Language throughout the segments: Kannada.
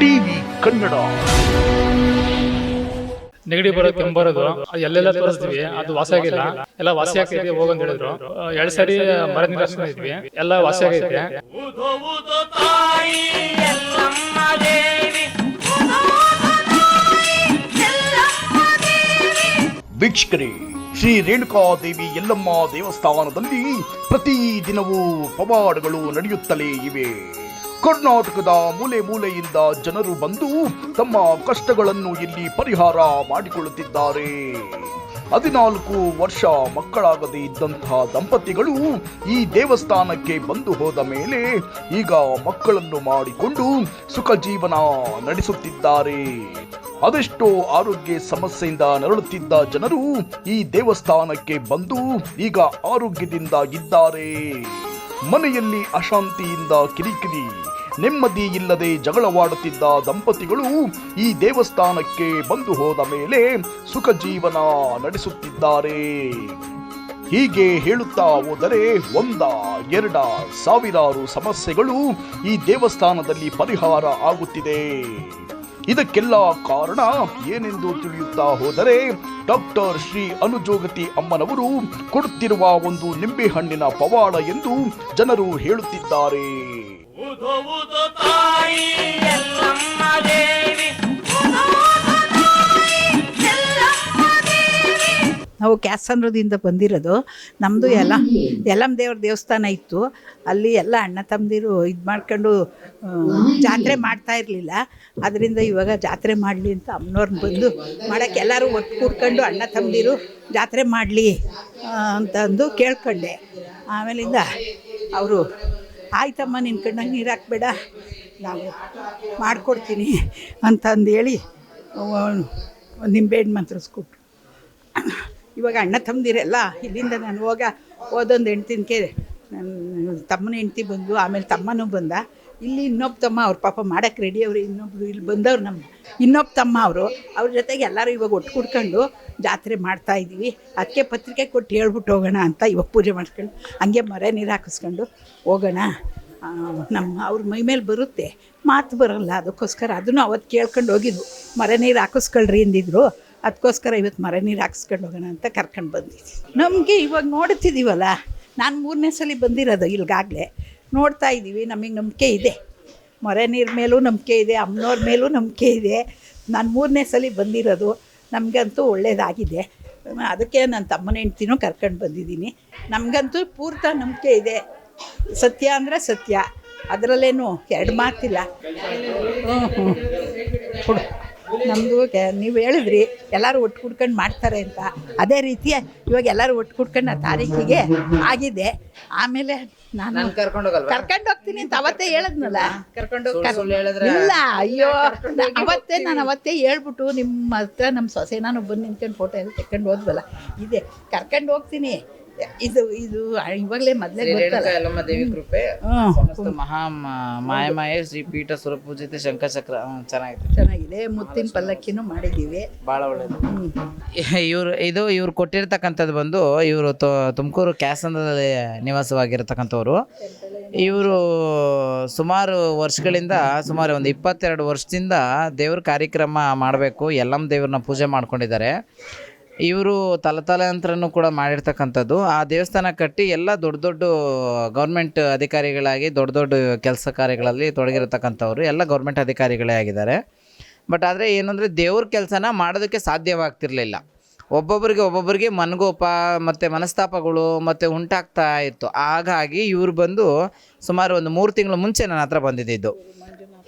ಟಿವಿ ಕನ್ನಡ. ನೆಗಡಿ ಬರೋದು ಕೆಂಬರೋದು ಬರೋದು ಎಲ್ಲೆಲ್ಲ ತೋರಿಸ್ತೀವಿ. ಅದು ವಾಸ ಆಗಿಲ್ಲ. ಎಲ್ಲ ವಾಸಿ ಆಗ್ತೈತಿ ಹೋಗಂತ ಹೇಳಿದ್ರು. ಎರಡ್ ಸರಿ ಮರ ಇದ್ವಿ. ಎಲ್ಲ ವಾಸಿ ಆಗೈತೆ. ವೀಕ್ಷಕರೇ ಶ್ರೀ ರೇಣುಕಾದೇವಿ ಯಲ್ಲಮ್ಮ ದೇವಸ್ಥಾನದಲ್ಲಿ ಪ್ರತಿ ದಿನವೂ ಪವಾಡಗಳು ನಡೆಯುತ್ತಲೇ ಇವೆ. ಕರ್ನಾಟಕದ ಮೂಲೆ ಮೂಲೆಯಿಂದ ಜನರು ಬಂದು ತಮ್ಮ ಕಷ್ಟಗಳನ್ನು ಇಲ್ಲಿ ಪರಿಹಾರ ಮಾಡಿಕೊಳ್ಳುತ್ತಿದ್ದಾರೆ. ಹದಿನಾಲ್ಕು ವರ್ಷ ಮಕ್ಕಳಾಗದೇ ಇದ್ದಂತಹ ದಂಪತಿಗಳು ಈ ದೇವಸ್ಥಾನಕ್ಕೆ ಬಂದು ಹೋದ ಮೇಲೆ ಈಗ ಮಕ್ಕಳನ್ನು ಮಾಡಿಕೊಂಡು ಸುಖ ಜೀವನ ನಡೆಸುತ್ತಿದ್ದಾರೆ. ಅದೆಷ್ಟೋ ಆರೋಗ್ಯ ಸಮಸ್ಯೆಯಿಂದ ನರಳುತ್ತಿದ್ದ ಜನರು ಈ ದೇವಸ್ಥಾನಕ್ಕೆ ಬಂದು ಈಗ ಆರೋಗ್ಯದಿಂದ ಇದ್ದಾರೆ. ಮನೆಯಲ್ಲಿ ಅಶಾಂತಿಯಿಂದ ಕಿರಿಕಿರಿ ನೆಮ್ಮದಿ ಇಲ್ಲದೆ ಜಗಳವಾಡುತ್ತಿದ್ದ ದಂಪತಿಗಳು ಈ ದೇವಸ್ಥಾನಕ್ಕೆ ಬಂದು ಹೋದ ಮೇಲೆ ಸುಖ ಜೀವನ ನಡೆಸುತ್ತಿದ್ದಾರೆ. ಹೀಗೆ ಹೇಳುತ್ತಾ ಹೋದರೆ ಒಂದ, ಎರಡ ಸಾವಿರಾರು ಸಮಸ್ಯೆಗಳು ಈ ದೇವಸ್ಥಾನದಲ್ಲಿ ಪರಿಹಾರ ಆಗುತ್ತಿದೆ. ಇದಕ್ಕೆಲ್ಲ ಕಾರಣ ಏನೆಂದು ತಿಳಿಯುತ್ತಾ ಹೋದರೆ ಡಾಕ್ಟರ್ ಶ್ರೀ ಅನುಜೋಗತಿ ಅಮ್ಮನವರು ಕೊಡುತ್ತಿರುವ ಒಂದು ನಿಂಬೆಹಣ್ಣಿನ ಪವಾಡ ಎಂದು ಜನರು ಹೇಳುತ್ತಿದ್ದಾರೆ. ಕ್ಯಾಸಂದ್ರದಿಂದ ಬಂದಿರೋದು. ನಮ್ಮದು ಎಲ್ಲ ಯಲ್ಲಮ್ಮ ದೇವ್ರ ದೇವಸ್ಥಾನ ಇತ್ತು. ಅಲ್ಲಿ ಎಲ್ಲ ಅಣ್ಣ ತಮ್ಮದಿರು ಇದು ಮಾಡ್ಕೊಂಡು ಜಾತ್ರೆ ಮಾಡ್ತಾ ಇರಲಿಲ್ಲ. ಅದರಿಂದ ಇವಾಗ ಜಾತ್ರೆ ಮಾಡಲಿ ಅಂತ ಅಮ್ಮನವ್ರನ್ನ ಬಂದು ಮಾಡೋಕ್ಕೆ ಎಲ್ಲರೂ ಒಟ್ಟು ಕೂಡ್ಕೊಂಡು ಅಣ್ಣ ತಮ್ಮದಿರು ಜಾತ್ರೆ ಮಾಡಲಿ ಅಂತಂದು ಕೇಳ್ಕೊಂಡೆ. ಆಮೇಲಿಂದ ಅವರು, ಆಯ್ತಮ್ಮ ನಿನ್ನ ಕಣ್ಣಾಗ ನೀರು ಹಾಕ್ಬೇಡ, ನಾವು ಮಾಡಿಕೊಡ್ತೀನಿ ಅಂತಂದೇಳಿ ನಿಂಬೆ ನಿಂಬೆಹಣ್ಣು ಮಂತ್ರಿಸ್ಕೊಟ್ರು. ಇವಾಗ ಅಣ್ಣ ತಮ್ಮದಿರಲ್ಲ ಇಲ್ಲಿಂದ ನಾನು ಹೋಗ ಓದೊಂದು ಹೆಣ್ತಿನ್ಕೆ ನನ್ನ ತಮ್ಮನ ಹೆಂಡ್ತಿ ಬಂದು ಆಮೇಲೆ ತಮ್ಮನೂ ಬಂದ. ಇಲ್ಲಿ ಇನ್ನೊಬ್ಬ ತಮ್ಮ ಅವ್ರ ಪಾಪ ಮಾಡೋಕ್ಕೆ ರೆಡಿ ಅವರು, ಇನ್ನೊಬ್ರು ಇಲ್ಲಿ ಬಂದವ್ರು ನಮ್ಮ, ಇನ್ನೊಬ್ಬ ತಮ್ಮ ಅವರು. ಅವ್ರ ಜೊತೆಗೆ ಎಲ್ಲರೂ ಇವಾಗ ಒಟ್ಟು ಕುಡ್ಕೊಂಡು ಜಾತ್ರೆ ಮಾಡ್ತಾ ಇದ್ದೀವಿ. ಅದಕ್ಕೆ ಪತ್ರಿಕೆ ಕೊಟ್ಟು ಹೇಳ್ಬಿಟ್ಟು ಹೋಗೋಣ ಅಂತ ಇವಾಗ ಪೂಜೆ ಮಾಡ್ಕೊಂಡು ಹಂಗೆ ಮರೆ ನೀರು ಹಾಕಿಸ್ಕೊಂಡು ಹೋಗೋಣ. ನಮ್ಮ, ಅವ್ರ ಮೈ ಮೇಲೆ ಬರುತ್ತೆ. ಮಾತು ಬರೋಲ್ಲ, ಅದಕ್ಕೋಸ್ಕರ ಅದನ್ನು ಅವತ್ತು ಕೇಳ್ಕೊಂಡು ಹೋಗಿದ್ವು. ಮರೆ ನೀರು ಹಾಕಿಸ್ಕೊಳ್ರಿ ಅಂದಿದ್ರು. ಅದಕ್ಕೋಸ್ಕರ ಇವತ್ತು ಮರ ನೀರು ಹಾಕ್ಸ್ಕೊಂಡು ಹೋಗೋಣ ಅಂತ ಕರ್ಕೊಂಡು ಬಂದಿದ್ದೀವಿ ನಮಗೆ ಇವಾಗ ನೋಡ್ತಿದ್ದೀವಲ್ಲ ನಾನು ಮೂರನೇ ಸಲ ಬಂದಿರೋದು ಇಲ್ಲಿಗಾಗಲೇ ನೋಡ್ತಾ ಇದ್ದೀವಿ ನಮಗೆ ನಂಬಿಕೆ ಇದೆ. ಮರೆ ನೀರ ಮೇಲೂ ನಂಬಿಕೆ ಇದೆ ಅಮ್ಮನವ್ರ ಮೇಲೂ ನಂಬಿಕೆ ಇದೆ. ನಾನು ಮೂರನೇ ಸಲ ಬಂದಿರೋದು ನಮಗಂತೂ ಒಳ್ಳೆಯದಾಗಿದೆ ಅದಕ್ಕೆ ನನ್ನ ತಮ್ಮನ ಹೆಂಡ್ತಿನೂ ಕರ್ಕೊಂಡು ಬಂದಿದ್ದೀನಿ. ನಮಗಂತೂ ಪೂರ್ತ ನಂಬಿಕೆ ಇದೆ. ಸತ್ಯ ಅಂದರೆ ಸತ್ಯ. ಅದರಲ್ಲೇನು ಎರಡು ಮಾತಿಲ್ಲ. ಹ್ಞೂ ಹ್ಞೂ ನಮ್ಮದು ನೀವು ಹೇಳಿದ್ರಿ ಎಲ್ಲರೂ ಒಟ್ಟು ಕುಡ್ಕೊಂಡು ಮಾಡ್ತಾರೆ ಅಂತ. ಅದೇ ರೀತಿ ಇವಾಗ ಎಲ್ಲರೂ ಒಟ್ಟು ಕುಡ್ಕೊಂಡು ಆ ತಾರೀಕಿಗೆ ಆಗಿದೆ. ಆಮೇಲೆ ನಾನು ಕರ್ಕೊಂಡು ಕರ್ಕೊಂಡು ಹೋಗ್ತೀನಿ ಅಂತ ಅವತ್ತೇ ಹೇಳದ್ನಲ್ಲ. ಕರ್ಕೊಂಡು ಇಲ್ಲ ಅಯ್ಯೋ ಅವತ್ತೇ ನಾನು ಅವತ್ತೇ ಹೇಳ್ಬಿಟ್ಟು ನಿಮ್ಮ ಹತ್ರ ನಮ್ಮ ಸೊಸೆ ನಾನು ಬಂದು ನಿಂತ್ಕೊಂಡು ಫೋಟೋ ಎಲ್ಲ ತೆಕ್ಕೊಂಡು ಹೋದ್ವಲ್ಲ. ಇದೆ ಕರ್ಕೊಂಡು ಹೋಗ್ತೀನಿ. ಇದು ಇದು ಇವಾಗಲೇ ಮೊದಲೇ ಶ್ರೀ ರೇಣುಕಾ ಗೊತ್ತಲ್ಲ. ಯಲ್ಲಮ್ಮ ದೇವಿ ಕೃಪೆ. ಸಮಸ್ತ ಮಹಾ ಮಾಯಮಾಯ ಶ್ರೀ ಪೀಠ ಸ್ವರಪೂಜಿತ ಶಂಖಚಕ್ರ ಹ್ಮ್, ಚೆನ್ನಾಗಿದೆ ಚೆನ್ನಾಗಿದೆ. ಮುತ್ತಿನ ಪಲ್ಲಕ್ಕಿನೂ ಮಾಡಿದ್ದೀವಿ. ಭಾಳ ಒಳ್ಳೇದು. ಇವರು ಇದು ಇವ್ರು ಕೊಟ್ಟಿರ್ತಕ್ಕಂಥದ್ದು ಬಂದು ಇವರು ತುಮಕೂರು ಕ್ಯಾಸಂದ್ರದಲ್ಲಿ ನಿವಾಸವಾಗಿರ್ತಕ್ಕಂಥವ್ರು. ಇವರು ಸುಮಾರು ವರ್ಷಗಳಿಂದ ಸುಮಾರು ಒಂದು ಇಪ್ಪತ್ತೆರಡು ವರ್ಷದಿಂದ ದೇವ್ರ ಕಾರ್ಯಕ್ರಮ ಮಾಡಬೇಕು ಎಲ್ಲಮ್ಮ ದೇವ್ರನ್ನ ಪೂಜೆ ಮಾಡ್ಕೊಂಡಿದ್ದಾರೆ. ಇವರು ತಲತಲಾಂತರನೂ ಕೂಡ ಮಾಡಿರ್ತಕ್ಕಂಥದ್ದು. ಆ ದೇವಸ್ಥಾನ ಕಟ್ಟಿ ಎಲ್ಲ ದೊಡ್ಡ ದೊಡ್ಡ ಗೌರ್ಮೆಂಟ್ ಅಧಿಕಾರಿಗಳಾಗಿ, ದೊಡ್ಡ ದೊಡ್ಡ ಕೆಲಸ ಕಾರ್ಯಗಳಲ್ಲಿ ತೊಡಗಿರತಕ್ಕಂಥವ್ರು. ಎಲ್ಲ ಗೌರ್ಮೆಂಟ್ ಅಧಿಕಾರಿಗಳೇ ಆಗಿದ್ದಾರೆ. ಬಟ್ ಆದರೆ ಏನಂದರೆ ದೇವ್ರ ಕೆಲಸನ ಮಾಡೋದಕ್ಕೆ ಸಾಧ್ಯವಾಗ್ತಿರಲಿಲ್ಲ. ಒಬ್ಬೊಬ್ಬರಿಗೆ ಒಬ್ಬೊಬ್ಬರಿಗೆ ಮನಗೋಪ ಮತ್ತು ಮನಸ್ತಾಪಗಳು ಮತ್ತು ಉಂಟಾಗ್ತಾ ಇತ್ತು. ಹಾಗಾಗಿ ಇವರು ಬಂದು ಸುಮಾರು ಒಂದು ಮೂರು ತಿಂಗಳು ಮುಂಚೆ ನನ್ನ ಹತ್ರ ಬಂದಿದ್ದು.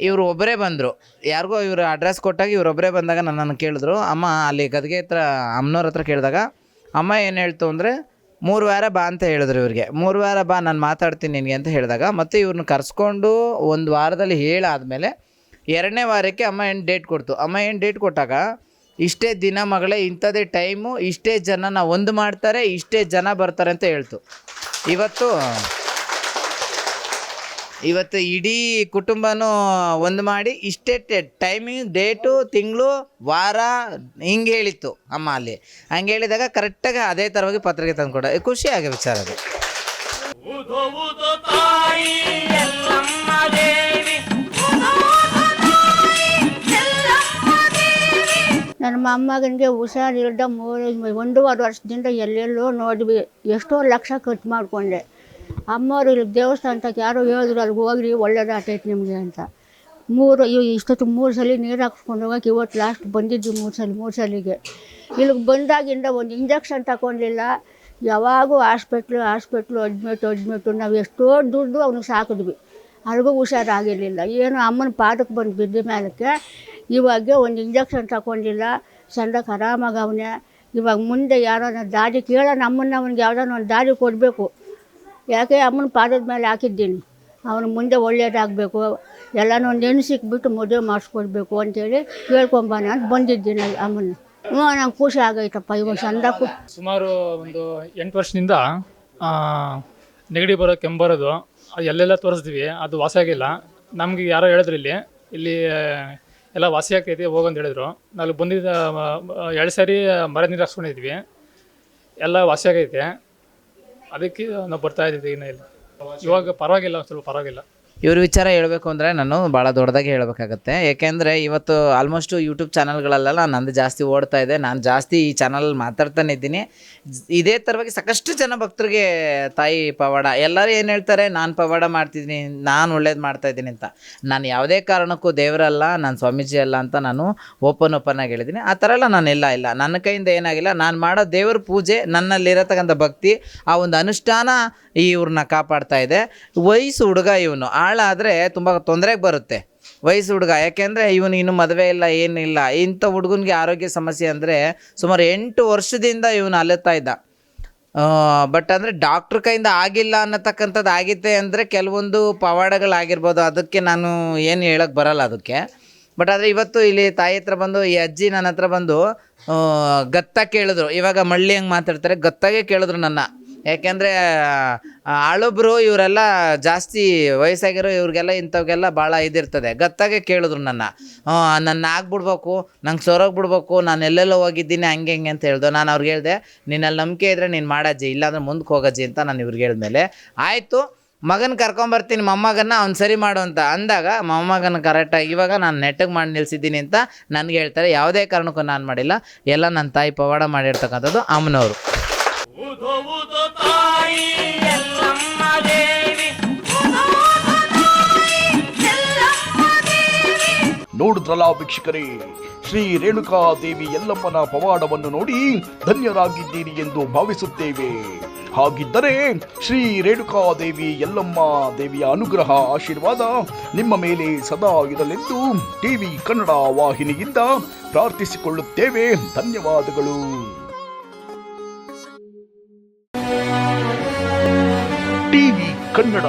ಇವರು ಒಬ್ಬರೇ ಬಂದರು. ಯಾರಿಗೋ ಇವರು ಅಡ್ರೆಸ್ ಕೊಟ್ಟಾಗ ಇವರೊಬ್ಬರೇ ಬಂದಾಗ ನನ್ನನ್ನು ಕೇಳಿದ್ರು. ಅಮ್ಮ ಅಲ್ಲಿ ಗದ್ಗೆ ಹತ್ರ, ಅಮ್ಮನವ್ರ ಹತ್ರ ಕೇಳಿದಾಗ, ಅಮ್ಮ ಏನು ಹೇಳ್ತು ಅಂದರೆ, ಮೂರು ವಾರ ಬಾ ಅಂತ ಹೇಳಿದ್ರು ಇವ್ರಿಗೆ. ಮೂರು ವಾರ ಬಾ, ನಾನು ಮಾತಾಡ್ತೀನಿ ನಿನಗೆ ಅಂತ ಹೇಳಿದಾಗ, ಮತ್ತೆ ಇವ್ರನ್ನ ಕರೆಸ್ಕೊಂಡು ಒಂದು ವಾರದಲ್ಲಿ ಹೇಳಾದಮೇಲೆ ಎರಡನೇ ವಾರಕ್ಕೆ ಅಮ್ಮ ಏನು ಡೇಟ್ ಕೊಡ್ತು? ಅಮ್ಮ ಏನು ಡೇಟ್ ಕೊಟ್ಟಾಗ, ಇಷ್ಟೇ ದಿನ ಮಗಳೇ, ಇಂಥದ್ದೇ ಟೈಮು ಇಷ್ಟೇ ಜನನ ಒಂದು ಮಾಡ್ತಾರೆ, ಇಷ್ಟೇ ಜನ ಬರ್ತಾರೆ ಅಂತ ಹೇಳ್ತು. ಇವತ್ತು ಇವತ್ತು ಇಡೀ ಕುಟುಂಬನೂ ಒಂದು ಮಾಡಿ ಇಷ್ಟೇ ಟೈಮಿಂಗ್ ಡೇಟು ತಿಂಗಳು ವಾರ ಹಿಂಗೆ ಹೇಳಿತ್ತು ಅಮ್ಮ ಅಲ್ಲಿ. ಹಂಗೆ ಹೇಳಿದಾಗ ಕರೆಕ್ಟಾಗಿ ಅದೇ ಥರವಾಗಿ ಪತ್ರಿಕೆ ತಂದು ಖುಷಿ ಖುಷಿಯಾಗಿ ವಿಚಾರ ಅದು. ನನ್ನ ಮೊಮ್ಮಗನಿಗೆ ಹುಷಾರಿಲ್ದ ಮೂರು ಒಂದೂವರೆ ವರ್ಷದಿಂದ ಎಲ್ಲೆಲ್ಲೋ ನೋಡಿ ಎಷ್ಟೋ ಲಕ್ಷ ಖರ್ಚು ಮಾಡಿಕೊಂಡೆ. ಅಮ್ಮವ್ರು ಇಲ್ಲಿ ದೇವಸ್ಥಾನಕ್ಕೆ ಯಾರೋ ಹೇಳಿದ್ರು, ಅಲ್ಲಿಗೆ ಹೋಗ್ರಿ ಒಳ್ಳೇದಾಗ್ತೈತೆ ನಿಮಗೆ ಅಂತ. ಮೂರು, ಇವು ಇಷ್ಟೊತ್ತು ಮೂರು ಸಲ ನೀರು ಹಾಕ್ಸ್ಕೊಂಡು ಹೋಗಕ್ಕೆ ಇವತ್ತು ಲಾಸ್ಟ್ ಬಂದಿದ್ವಿ ಮೂರು ಸಲ, ಮೂರು ಸಲಿಗೆ. ಇಲ್ಲಿಗೆ ಬಂದಾಗಿಂದ ಒಂದು ಇಂಜೆಕ್ಷನ್ ತಗೊಂಡಿಲ್ಲ. ಯಾವಾಗೂ ಹಾಸ್ಪಿಟ್ಲು ಹಾಸ್ಪಿಟ್ಲು ಅಡ್ಮಿಟು ಅಡ್ಮಿಟು ನಾವು ಎಷ್ಟೋ ದುಡ್ಡು ಅವ್ನಿಗೆ ಸಾಕಿದ್ವಿ. ಅಲ್ಲಿಗೂ ಹುಷಾರಾಗಿರಲಿಲ್ಲ. ಏನು ಅಮ್ಮನ ಪಾದಕ್ಕೆ ಬಂದು ಬಿದ್ದ ಮೇಲಕ್ಕೆ ಇವಾಗ ಒಂದು ಇಂಜೆಕ್ಷನ್ ತಗೊಂಡಿಲ್ಲ. ಸಣ್ಣಕ್ಕೆ ಆರಾಮಾಗಿ ಇವಾಗ ಮುಂದೆ ಯಾರೋ ದಾರಿ ಕೇಳೋಣ ಅಮ್ಮನ ಅವ್ನಿಗೆ ಯಾವುದಾನ ಒಂದು ದಾರಿ ಕೊಡಬೇಕು. ಯಾಕೆ ಅಮ್ಮನ ಪಾದದ ಮೇಲೆ ಹಾಕಿದ್ದೀನಿ. ಅವನು ಮುಂದೆ ಒಳ್ಳೆಯದಾಗಬೇಕು. ಎಲ್ಲನೂ ಹೆಣ್ಣು ಸಿಕ್ಬಿಟ್ಟು ಮದುವೆ ಮಾಡಿಸ್ಕೊಡ್ಬೇಕು ಅಂತೇಳಿ ಕೇಳ್ಕೊಂಬಾನ ಅಂತ ಬಂದಿದ್ದೀನಿ ಅಮ್ಮನ. ಹ್ಞೂ, ನಂಗೆ ಖುಷಿ ಆಗೈತಪ್ಪ. ಇವಾಗ ಚಂದ ಸುಮಾರು ಒಂದು ಎಂಟು ವರ್ಷದಿಂದ ನೆಗಡಿ ಬರೋ ಕೆಮ್ಮು ಬರೋದು ಎಲ್ಲೆಲ್ಲ ತೋರಿಸ್ತೀವಿ. ಅದು ವಾಸಿ ಆಗಿಲ್ಲ. ನಮ್ಗೆ ಯಾರೋ ಹೇಳಿದ್ರು ಇಲ್ಲಿ. ಇಲ್ಲಿ ಎಲ್ಲ ವಾಸಿ ಆಗ್ತೈತಿ ಹೋಗಂತ ಹೇಳಿದ್ರು. ನಾವು ಬಂದಿದ್ದ ಎರಡು ಸಾರಿ ಮರ ನೀರು ಹಾಕ್ಸ್ಕೊಂಡಿದ್ವಿ. ಎಲ್ಲ ವಾಸಿ ಆಗೈತೆ. ಅದಕ್ಕೆ ನಾವು ಬರ್ತಾ ಇದ್ದೀವಿ ಏನೇ ಇಲ್ಲ. ಇವಾಗ ಪರವಾಗಿಲ್ಲ ಸ್ವಲ್ಪ ಪರವಾಗಿಲ್ಲ. ಇವ್ರ ವಿಚಾರ ಹೇಳಬೇಕು ಅಂದರೆ ನಾನು ಭಾಳ ದೊಡ್ಡದಾಗಿ ಹೇಳಬೇಕಾಗತ್ತೆ. ಏಕೆಂದರೆ ಇವತ್ತು ಆಲ್ಮೋಸ್ಟ್ ಯೂಟ್ಯೂಬ್ ಚಾನಲ್ಗಳಲ್ಲೆಲ್ಲ ನಂದು ಜಾಸ್ತಿ ಓಡ್ತಾ ಇದೆ. ನಾನು ಜಾಸ್ತಿ ಈ ಚಾನಲ್ ಮಾತಾಡ್ತಾನೆ ಇದ್ದೀನಿ. ಇದೇ ಥರವಾಗಿ ಸಾಕಷ್ಟು ಜನ ಭಕ್ತರಿಗೆ ತಾಯಿ ಪವಾಡ. ಎಲ್ಲರೂ ಏನು ಹೇಳ್ತಾರೆ? ನಾನು ಪವಾಡ ಮಾಡ್ತಿದ್ದೀನಿ, ನಾನು ಒಳ್ಳೇದು ಮಾಡ್ತಾ ಇದ್ದೀನಿ ಅಂತ. ನಾನು ಯಾವುದೇ ಕಾರಣಕ್ಕೂ ದೇವರಲ್ಲ, ನಾನು ಸ್ವಾಮೀಜಿ ಅಲ್ಲ ಅಂತ ನಾನು ಓಪನ್ ಓಪನ್ ಆಗಿ ಹೇಳಿದ್ದೀನಿ. ಆ ಥರ ಎಲ್ಲ ನಾನು ಇಲ್ಲ ಇಲ್ಲ. ನನ್ನ ಕೈಯಿಂದ ಏನಾಗಿಲ್ಲ. ನಾನು ಮಾಡೋ ದೇವ್ರ ಪೂಜೆ ನನ್ನಲ್ಲಿರತಕ್ಕಂಥ ಭಕ್ತಿ, ಆ ಒಂದು ಅನುಷ್ಠಾನ ಇವ್ರನ್ನ ಕಾಪಾಡ್ತಾ ಇದೆ. ವಯಸ್ಸು ಹುಡುಗ ಇವನು. ಆಳಾದರೆ ತುಂಬ ತೊಂದರೆಗೆ ಬರುತ್ತೆ. ವಯಸ್ಸು ಹುಡುಗ, ಯಾಕೆಂದರೆ ಇವನು ಇನ್ನೂ ಮದುವೆ ಇಲ್ಲ ಏನಿಲ್ಲ ಇಂಥ ಹುಡುಗನಿಗೆ ಆರೋಗ್ಯ ಸಮಸ್ಯೆ ಅಂದರೆ ಸುಮಾರು ಎಂಟು ವರ್ಷದಿಂದ ಇವನು ಅಲೆತ್ತಾ ಇದ್ದ. ಬಟ್ ಅಂದರೆ ಡಾಕ್ಟ್ರ್ ಕೈಯಿಂದ ಆಗಿಲ್ಲ ಅನ್ನತಕ್ಕಂಥದ್ದು ಆಗಿತ್ತೆ ಅಂದರೆ ಕೆಲವೊಂದು ಪವಾಡಗಳಾಗಿರ್ಬೋದು. ಅದಕ್ಕೆ ನಾನು ಏನು ಹೇಳಕ್ಕೆ ಬರಲ್ಲ ಅದಕ್ಕೆ. ಬಟ್ ಆದರೆ ಇವತ್ತು ಇಲ್ಲಿ ತಾಯಿ ಹತ್ರ ಬಂದು, ಈ ಅಜ್ಜಿ ನನ್ನ ಹತ್ರ ಬಂದು ಗತ್ತ ಕೇಳಿದ್ರು. ಇವಾಗ ಮಳ್ಳಿ ಹಂಗೆ ಮಾತಾಡ್ತಾರೆ. ಗತ್ತಾಗೆ ಕೇಳಿದ್ರು ನನ್ನ. ಯಾಕೆಂದರೆ ಆಳೊಬ್ರು ಇವರೆಲ್ಲ ಜಾಸ್ತಿ ವಯಸ್ಸಾಗಿರೋ ಇವ್ರಿಗೆಲ್ಲ ಇಂಥವ್ಗೆಲ್ಲ ಭಾಳ ಇದಿರ್ತದೆ. ಗತ್ತಾಗೆ ಕೇಳಿದ್ರು ನನ್ನ. ನನ್ನ ಆಗ್ಬಿಡ್ಬೇಕು, ನಂಗೆ ಸೊರೋಗ್ಬಿಡ್ಬೇಕು ನಾನು ಎಲ್ಲೆಲ್ಲೋ ಹೋಗಿದ್ದೀನಿ, ಹಂಗೆ ಹಿಂಗೆ ಅಂತ ಹೇಳ್ದು. ನಾನು ಅವ್ರಿಗೆ ಹೇಳಿದೆ, ನಿನ್ನಲ್ಲಿ ನಂಬಿಕೆ ಇದ್ದರೆ ನೀನು ಮಾಡಜ್ಜಿ ಇಲ್ಲಾಂದ್ರೆ ಮುಂದಕ್ಕೆ ಹೋಗಜ್ಜಿ ಅಂತ ನಾನು ಇವ್ರಿಗೆ ಹೇಳಿದ್ಮೇಲೆ, ಆಯಿತು, ಮಗನ ಕರ್ಕೊಂಬರ್ತೀನಿ ಮೊಮ್ಮಗನ್ನ ಅವ್ನು ಸರಿ ಮಾಡು ಅಂತ ಅಂದಾಗ, ಮೊಮ್ಮಗನ ಕರೆಕ್ಟಾಗಿ ಇವಾಗ ನಾನು ನೆಟ್ಟಗೆ ಮಾಡಿ ನಿಲ್ಸಿದ್ದೀನಿ ಅಂತ ನನಗೆ ಹೇಳ್ತಾರೆ. ಯಾವುದೇ ಕಾರಣಕ್ಕೂ ನಾನು ಮಾಡಿಲ್ಲ. ಎಲ್ಲ ನನ್ನ ತಾಯಿ ಪವಾಡ ಮಾಡಿರ್ತಕ್ಕಂಥದ್ದು ಅಮ್ಮನವರು. ನೋಡಿದ್ರಲ್ಲ ವೀಕ್ಷಕರೇ, ಶ್ರೀ ರೇಣುಕಾ ದೇವಿ ಯಲ್ಲಮ್ಮನ ಪವಾಡವನ್ನು ನೋಡಿ ಧನ್ಯರಾಗಿದ್ದೀರಿ ಎಂದು ಭಾವಿಸುತ್ತೇವೆ. ಹಾಗಿದ್ದರೆ ಶ್ರೀ ರೇಣುಕಾ ದೇವಿ ಯಲ್ಲಮ್ಮ ದೇವಿಯ ಅನುಗ್ರಹ ಆಶೀರ್ವಾದ ನಿಮ್ಮ ಮೇಲೆ ಸದಾ ಇರಲೆಂದು ಟಿವಿ ಕನ್ನಡ ವಾಹಿನಿಯಿಂದ ಪ್ರಾರ್ಥಿಸಿಕೊಳ್ಳುತ್ತೇವೆ. ಧನ್ಯವಾದಗಳು. ಟಿವಿ ಕನ್ನಡ